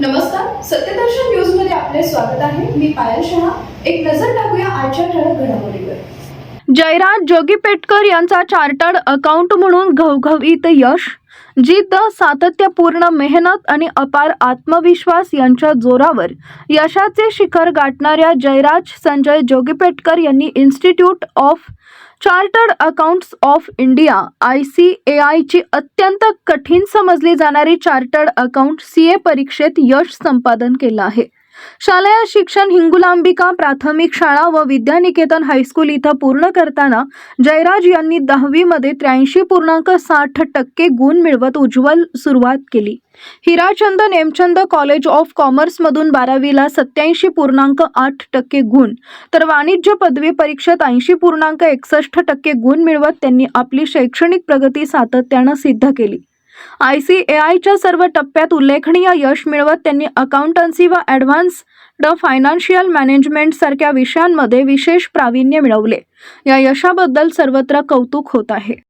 नमस्कार सत्यदर्शन न्यूजमध्ये आपले स्वागत आहे. मी पायल शहा. एक नजर टाकूया आजच्या ठळक घडामोडीवर. जयराज जोगीपेटकर यांचा चार्टर्ड अकाउंट म्हणून घवघवीत यश जिद्द सातत्यपूर्ण मेहनत आणि अपार आत्मविश्वास यांच्या जोरावर यशाचे शिखर गाठणाऱ्या जयराज संजय जोगीपेटकर यांनी institute of chartered accounts of India I C A आयची अत्यंत कठीण समजली जाणारी चार्टर्ड अकाउंट सी ए परीक्षेत यश संपादन केलं आहे. शालेय शिक्षण हिंगुलांबिका प्राथमिक शाळा व विद्यानिकेतन हायस्कूल इथं पूर्ण करताना जयराज यांनी दहावीमध्ये त्र्याऐंशी पूर्णांक साठ टक्के गुण मिळवत उज्ज्वल सुरुवात केली. हिराचंद नेमचंद कॉलेज ऑफ कॉमर्समधून बारावीला सत्याऐंशी पूर्णांक आठ टक्के गुण तर वाणिज्य पदवी परीक्षेत ऐंशी पूर्णांक एकसष्ट टक्के गुण मिळवत त्यांनी आपली शैक्षणिक प्रगती सातत्यानं सिद्ध केली. आय सी ए आयच्या सर्व टप्प्यात उल्लेखनीय यश मिळवत त्यांनी अकाउंटन्सी व ॲडव्हान्स्ड फायनान्शियल मॅनेजमेंट सारख्या विषयांमध्ये विशेष प्रावीण्य मिळवले. या यशाबद्दल सर्वत्र कौतुक होत आहे.